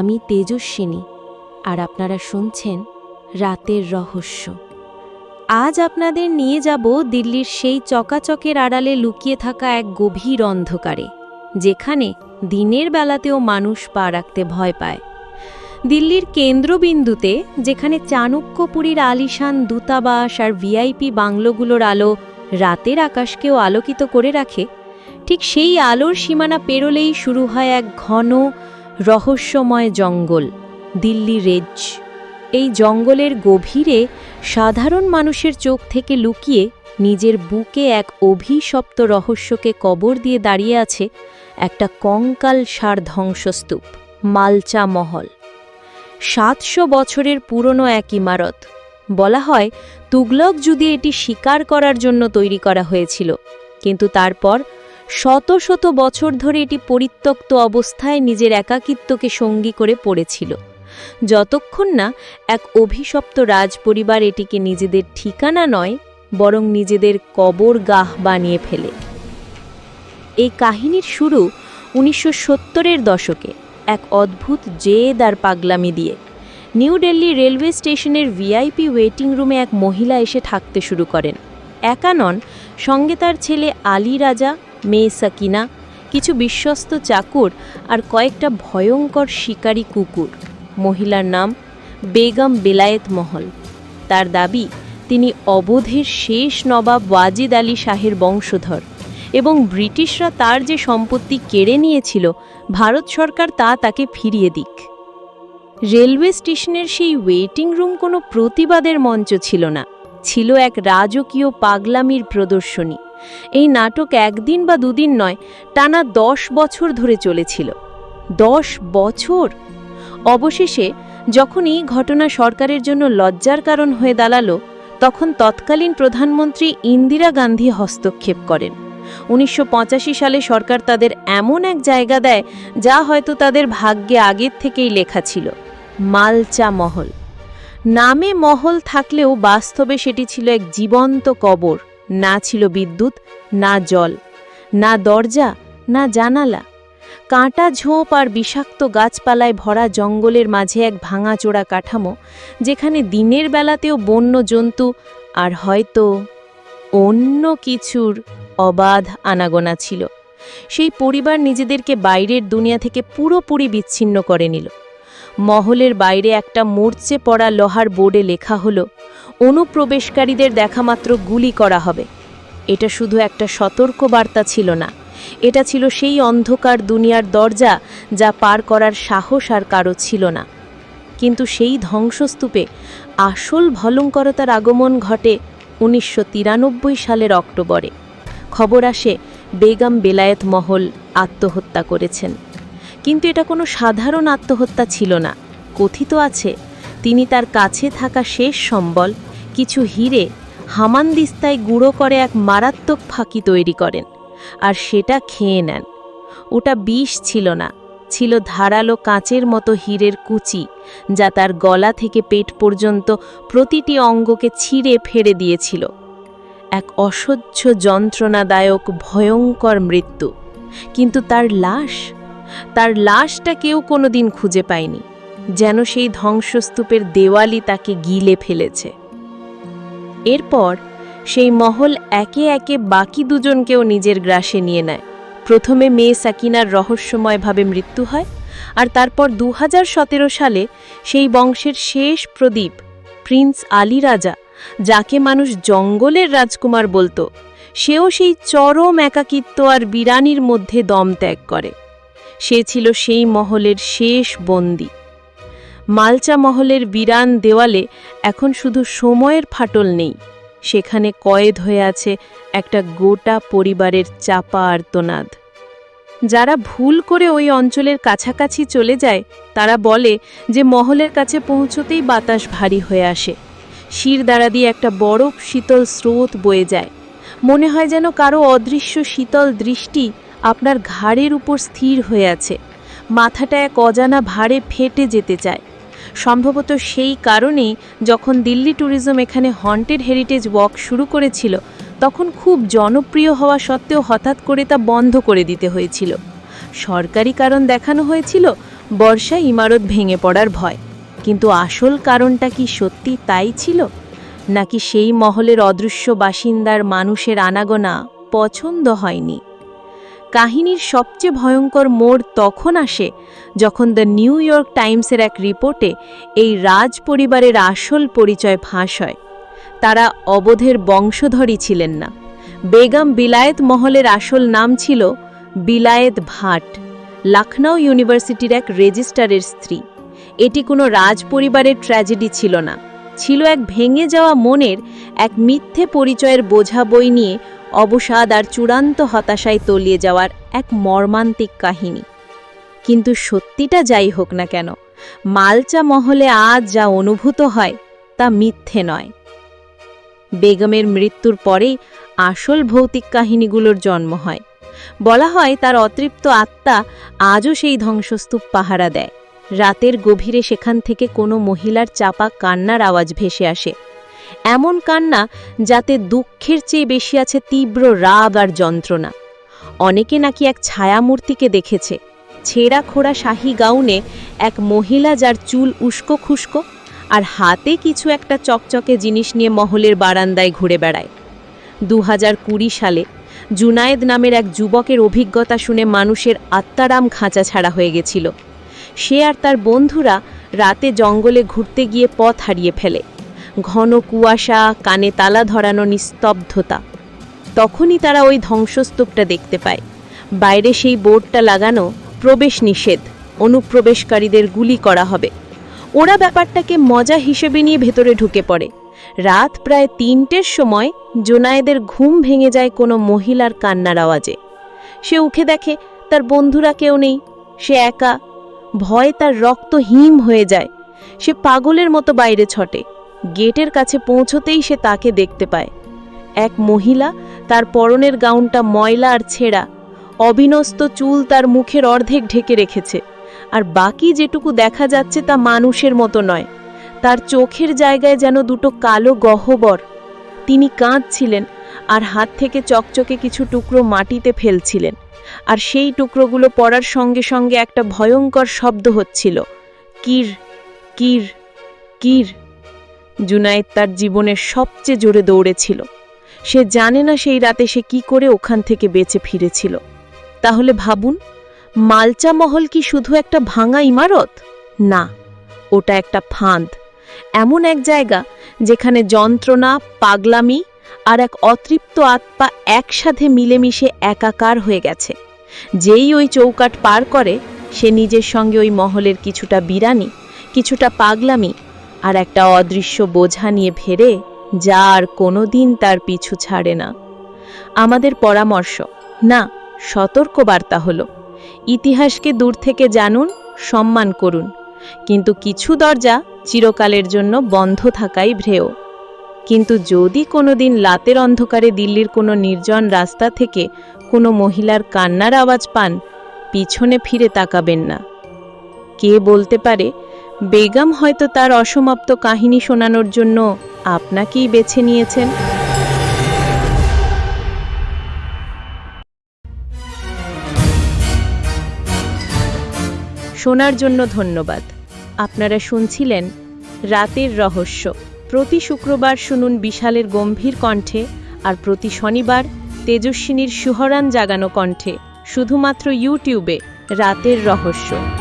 আমি তেজস্বিনী, আর আপনারা শুনছেন রাতের রহস্য। আজ আপনাদের নিয়ে যাব দিল্লির সেই চকাচকের আড়ালে লুকিয়ে থাকা এক গভীর অন্ধকারে, যেখানে দিনের বেলাতেও মানুষ পা রাখতে ভয় পায়। দিল্লির কেন্দ্রবিন্দুতে, যেখানে চাণক্যপুরীর আলিশান দূতাবাস আর ভিআইপি বাংলোগুলোর আলো রাতের আকাশকেও আলোকিত করে রাখে, ঠিক সেই আলোর সীমানা পেরোলেই শুরু হয় এক ঘন রহস্যময় জঙ্গল, দিল্লি রেজ এই জঙ্গলের গভীরে সাধারণ মানুষের চোখ থেকে লুকিয়ে নিজের বুকে এক অভিশপ্ত রহস্যকে কবর দিয়ে দাঁড়িয়ে আছে একটা কঙ্কাল সার ধ্বংসস্তূপ, মালচা মহল। সাতশো বছরের পুরনো এক ইমারত। বলা হয়, তুগলক যদি এটি শিকার করার জন্য তৈরি করা হয়েছিল। কিন্তু তারপর শত শত বছর ধরে এটি পরিত্যক্ত অবস্থায় নিজের একাকিত্বকে সঙ্গী করে পড়েছিল। যতক্ষণ না এক অভিশপ্ত রাজপরিবার এটিকে নিজেদের ঠিকানা নয়, বরং নিজেদের কবর গাহ বানিয়ে ফেলে। এই কাহিনীর শুরু উনিশশো সত্তরের দশকে এক অদ্ভুত জেদ আর পাগলামি দিয়ে। নিউ দিল্লি রেলওয়ে স্টেশনের ভিআইপি ওয়েটিং রুমে এক মহিলা এসে থাকতে শুরু করেন। একা নন, সঙ্গে তার ছেলে আলী রাজা মেয়ে সাকিনা কিছু বিশ্বস্ত চাকর আর কয়েকটা ভয়ঙ্কর শিকারী কুকুর। মহিলার নাম বেগম বেলায়েত মহল। তার দাবি, তিনি অবধের শেষ নবাব ওয়াজিদ আলী শাহের বংশধর এবং ব্রিটিশরা তার যে সম্পত্তি কেড়ে নিয়েছিল, ভারত সরকার তা তাকে ফিরিয়ে দিক। রেলওয়ে স্টেশনের সেই ওয়েটিং রুম কোনো প্রতিবাদের মঞ্চ ছিল না। ছিল এক রাজকীয় পাগলামির প্রদর্শনী। এই নাটক একদিন বা দুদিন নয়, টানা দশ বছর ধরে চলেছিল। দশ বছর? অবশেষে যখন এই ঘটনা সরকারের জন্য লজ্জার কারণ হয়ে দাঁড়াল, তখন তৎকালীন প্রধানমন্ত্রী ইন্দিরা গান্ধী হস্তক্ষেপ করেন। উনিশশো পঁচাশি সালে সরকার তাদের এমন এক জায়গা দেয়, যা হয়তো তাদের ভাগ্যে আগের থেকেই লেখা ছিল, মালচা মহল। নামে মহল থাকলেও বাস্তবে সেটি ছিল এক জীবন্ত কবর। না ছিল বিদ্যুৎ, না জল, না দরজা, না জানালা। কাঁটা, ঝোপ আর বিষাক্ত গাছপালায় ভরা জঙ্গলের মাঝে এক ভাঙাচোরা কাঠামো, যেখানে দিনের বেলাতেও বন্য জন্তু আর হয়তো অন্য কিছুর অবাধ আনাগোনা ছিল। সেই পরিবার নিজেদেরকে বাইরের দুনিয়া থেকে পুরোপুরি বিচ্ছিন্ন করে নিল। মহলের বাইরে একটা মরচে পড়া লোহার বোর্ডে লেখা হলো অনুপ্রবেশকারীদের দেখামাত্র গুলি করা হবে। এটা শুধু একটা সতর্ক বার্তা ছিল না। এটা ছিল সেই অন্ধকার দুনিয়ার দরজা যা পার করার সাহস আর কারও ছিল না। কিন্তু সেই ধ্বংসস্তূপে আসল ভলঙ্করতার আগমন ঘটে উনিশশো তিরানব্বই সালের অক্টোবরে। খবর আসে, বেগম বেলায়েত মহল আত্মহত্যা করেছেন। কিন্তু এটা কোনো সাধারণ আত্মহত্যা ছিল না। কথিত আছে, তিনি তার কাছে থাকা শেষ সম্বল কিছু হিরে হামানদিস্তায় গুঁড়ো করে এক মারাত্মক ফাঁকি তৈরি করেন, আর সেটা খেয়ে নেন। ওটা বিষ ছিল না, ছিল ধারালো কাঁচের মতো হীরের কুচি, যা তার গলা থেকে পেট পর্যন্ত প্রতিটি অঙ্গকে ছিঁড়ে ফেড়ে দিয়েছিল। এক অসহ্য যন্ত্রণাদায়ক, ভয়ঙ্কর মৃত্যু। কিন্তু তার লাশ, তার লাশটা কেউ কোনোদিন খুঁজে পায়নি, যেন সেই ধ্বংসস্তূপের দেওয়ালি তাকে গিলে ফেলেছে। এরপর সেই মহল একে একে বাকি দুজনকেও নিজের গ্রাসে নিয়ে নেয়। প্রথমে মেয়ে সাকিনার রহস্যময়ভাবে মৃত্যু হয় আর তারপর দু হাজার সতেরো সালে সেই বংশের শেষ প্রদীপ, প্রিন্স আলী রাজা, যাকে মানুষ জঙ্গলের রাজকুমার বলতো, সেও সেই চরম একাকিত্ব আর বিরানির মধ্যে দম ত্যাগ করে। সে ছিল সেই মহলের শেষ বন্দি। মালচা মহলের বিরান দেওয়ালে এখন শুধু সময়ের ফাটল নেই, সেখানে কয়েদ হয়ে আছে একটা গোটা পরিবারের চাপা আর্তনাদ। যারা ভুল করে ওই অঞ্চলের কাছাকাছি চলে যায়, তারা বলে যে মহলের কাছে পৌঁছতেই বাতাস ভারী হয়ে আসে। শির দ্বারা দিয়ে একটা বরফ শীতল স্রোত বয়ে যায়। মনে হয় যেন কারও অদৃশ্য শীতল দৃষ্টি আপনার ঘাড়ের উপর স্থির হয়ে আছে। মাথাটা এক অজানা ভারে ফেটে যেতে চায়। সম্ভবত সেই কারণেই যখন দিল্লি ট্যুরিজম এখানে হন্টেড হেরিটেজ ওয়াক শুরু করেছিল, তখন খুব জনপ্রিয় হওয়া সত্ত্বেও হঠাৎ করে তা বন্ধ করে দিতে হয়েছিল। সরকারি কারণ দেখানো হয়েছিল বর্ষা ইমারত ভেঙে পড়ার ভয়। কিন্তু আসল কারণটা কি সত্যি তাই ছিল? নাকি সেই মহলের অদৃশ্য বাসিন্দার মানুষের আনাগোনা পছন্দ হয়নি? কাহিনীর সবচেয়ে ভয়ঙ্কর মোড় তখন আসে যখন দ্য নিউ ইয়র্ক টাইমসের এক রিপোর্টে এই রাজ পরিবারের আসল পরিচয় ফাঁস হয়। তারা অবধের বংশধরই ছিলেন না। বেগম বিলায়েত মহলের আসল নাম ছিল বিলায়েত ভাট লখনৌ ইউনিভার্সিটির এক রেজিস্ট্রারের স্ত্রী। এটি কোনো রাজ পরিবারের ট্র্যাজেডি ছিল না। ছিল এক ভেঙে যাওয়া মনের এক মিথ্যে পরিচয়ের বোঝা বই নিয়ে অবসাদ আর চূড়ান্ত হতাশায় তলিয়ে যাওয়ার এক মর্মান্তিক কাহিনী। কিন্তু সত্যিটা যাই হোক না কেন, মালচা মহলে আজ যা অনুভূত হয় তা মিথ্যে নয়। বেগমের মৃত্যুর পরেই আসল ভৌতিক কাহিনীগুলোর জন্ম হয়। বলা হয় তার অতৃপ্ত আত্মা আজও সেই ধ্বংসস্তূপ পাহারা দেয়। রাতের গভীরে সেখান থেকে কোনো মহিলার চাপা কান্নার আওয়াজ ভেসে আসে। এমন কান্না যাতে দুঃখের চেয়ে বেশি আছে তীব্র রাগ আর যন্ত্রণা। অনেকে নাকি এক ছায়ামূর্তিকে দেখেছে। ছেঁড়া খোড়া শাহি গাউনে এক মহিলা যার চুল উস্কো খুস্কো আর হাতে কিছু একটা চকচকে জিনিস নিয়ে মহলের বারান্দায় ঘুরে বেড়ায়। দু হাজার কুড়ি সালে জুনায়েদ নামের এক যুবকের অভিজ্ঞতা শুনে মানুষের আত্মারাম খাঁচা ছাড়া হয়ে গেছিল। সে আর তার বন্ধুরা রাতে জঙ্গলে ঘুরতে গিয়ে পথ হারিয়ে ফেলে। ঘন কুয়াশা, কানে তালা ধরানো নিস্তব্ধতা। তখনই তারা ওই ধ্বংসস্তূপটা দেখতে পায়। বাইরে সেই বোর্ডটা লাগানো প্রবেশ নিষেধ, অনুপ্রবেশকারীদের গুলি করা হবে। ওরা ব্যাপারটাকে মজা হিসেবে নিয়ে ভেতরে ঢুকে পড়ে। রাত প্রায় তিনটের সময় জোনায়েদের ঘুম ভেঙে যায় কোনো মহিলার কান্নার আওয়াজে। সে উঠে দেখে তার বন্ধুরা কেউ নেই। সে একা। ভয় তার রক্ত হিম হয়ে যায়। সে পাগলের মতো বাইরে ছটে। গেটের কাছে পৌঁছতেই সে তাকে দেখতে পায়। এক মহিলা তার পরনের গাউনটা ময়লা আর ছেঁড়া, অবিনস্ত চুল তার মুখের অর্ধেক ঢেকে রেখেছে। আর বাকি যেটুকু দেখা যাচ্ছে তা মানুষের মতো নয়। তার চোখের জায়গায় যেন দুটো কালো গহ্বর। তিনি কাঁদছিলেন আর হাত থেকে চকচকে কিছু টুকরো মাটিতে ফেলছিলেন। আর সেই টুকরোগুলো পড়ার সঙ্গে সঙ্গে একটা ভয়ঙ্কর শব্দ হচ্ছিল। কির কির কির। জুনায়েদ তার জীবনের সবচেয়ে জোরে দৌড়েছিল। সে জানে না সেই রাতে সে কি করে ওখান থেকে বেঁচে ফিরেছিল। তাহলে ভাবুন, মালচা মহল কি শুধু একটা ভাঙা ইমারত? না, ওটা একটা ফাঁদ। এমন এক জায়গা যেখানে যন্ত্রণা, পাগলামি আর এক অতৃপ্ত আত্মা একসাথে মিলেমিশে একাকার হয়ে গেছে। যেই ওই চৌকাট পার করে, সে নিজের সঙ্গে ওই মহলের কিছুটা বিরানি, কিছুটা পাগলামি আর একটা অদৃশ্য বোঝা নিয়ে ফেরে যা আর কোনো দিন তার পিছু ছাড়ে না। আমাদের পরামর্শ, না সতর্ক বার্তা হলো। ইতিহাসকে দূর থেকে জানুন, সম্মান করুন। কিন্তু কিছু দরজা চিরকালের জন্য বন্ধ থাকাই ভ্রেয়। কিন্তু যদি কোনোদিন লাতের অন্ধকারে দিল্লির কোনো নির্জন রাস্তা থেকে কোনো মহিলার কান্নার আওয়াজ পান, পিছনে ফিরে তাকাবেন না। কে বলতে পারে বেগম হয়তো তার অসমাপ্ত কাহিনী শোনানোর জন্য আপনাকেই বেছে নিয়েছেন। শোনার জন্য ধন্যবাদ। আপনারা শুনছিলেন রাতের রহস্য। প্রতি শুক্রবার শুনুন বিশালের গম্ভীর কণ্ঠে আর প্রতি শনিবার তেজস্বিনীর সুহরান জাগানো কণ্ঠে, শুধুমাত্র ইউটিউবে রাতের রহস্য।